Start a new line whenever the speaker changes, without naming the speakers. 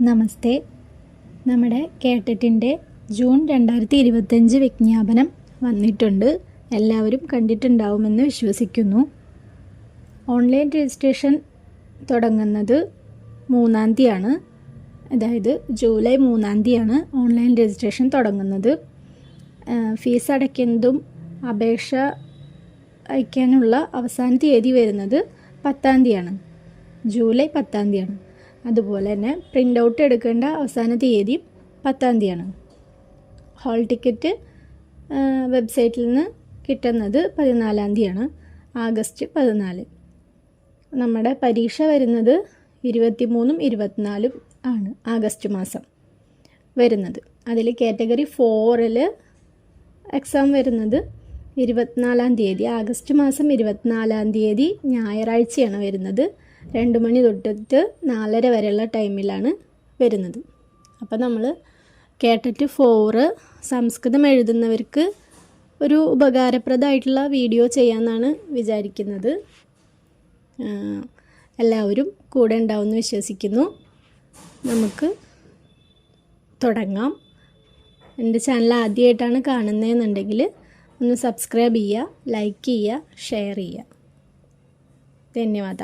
നമസ്തേ. നമ്മുടെ കേട്ടറ്റിന്റെ ജൂൺ രണ്ടായിരത്തി ഇരുപത്തഞ്ച് വിജ്ഞാപനം വന്നിട്ടുണ്ട്. എല്ലാവരും കണ്ടിട്ടുണ്ടാവുമെന്ന് വിശ്വസിക്കുന്നു. ഓൺലൈൻ രജിസ്ട്രേഷൻ തുടങ്ങുന്നത് മൂന്നാം തീയതിയാണ്. അതായത് ജൂലൈ മൂന്നാം തീയതിയാണ് ഓൺലൈൻ രജിസ്ട്രേഷൻ തുടങ്ങുന്നത്. ഫീസ് അടയ്ക്കുന്നതും അപേക്ഷ അയക്കാനുള്ള അവസാന തീയതി വരുന്നത് പത്താം തീയതിയാണ്. ജൂലൈ പത്താം തീയതിയാണ്. അതുപോലെ തന്നെ പ്രിന്റ് ഔട്ട് എടുക്കേണ്ട അവസാന തീയതി പത്താം തീയതിയാണ്. ഹോൾ ടിക്കറ്റ് വെബ്സൈറ്റിൽ നിന്ന് കിട്ടുന്നത് പതിനാലാം തീയതിയാണ് ആഗസ്റ്റ് പതിനാല്. നമ്മുടെ പരീക്ഷ വരുന്നത് ഇരുപത്തിമൂന്നും ഇരുപത്തിനാലും ആണ് ആഗസ്റ്റ് മാസം വരുന്നത്. അതിൽ കാറ്റഗറി ഫോറിൽ എക്സാം വരുന്നത് ഇരുപത്തിനാലാം തീയതി ആഗസ്റ്റ് മാസം ഇരുപത്തിനാലാം തീയതി ഞായറാഴ്ചയാണ് വരുന്നത്. രണ്ട് മണി തൊട്ടിട്ട് നാലര വരെയുള്ള ടൈമിലാണ് വരുന്നത്. അപ്പോൾ നമ്മൾ കേട്ടിട്ട് ഫോറ് സംസ്കൃതം എഴുതുന്നവർക്ക് ഒരു ഉപകാരപ്രദമായിട്ടുള്ള വീഡിയോ ചെയ്യാമെന്നാണ് വിചാരിക്കുന്നത്. എല്ലാവരും കൂടെ ഉണ്ടാവുമെന്ന് വിശ്വസിക്കുന്നു. നമുക്ക് തുടങ്ങാം. എന്റെ ചാനൽ ആദ്യമായിട്ടാണ് കാണുന്നതെന്നുണ്ടെങ്കിൽ ഒന്ന് സബ്സ്ക്രൈബ് ചെയ്യുക ലൈക്ക് ചെയ്യുക ഷെയർ ചെയ്യുക. ധന്യവാദ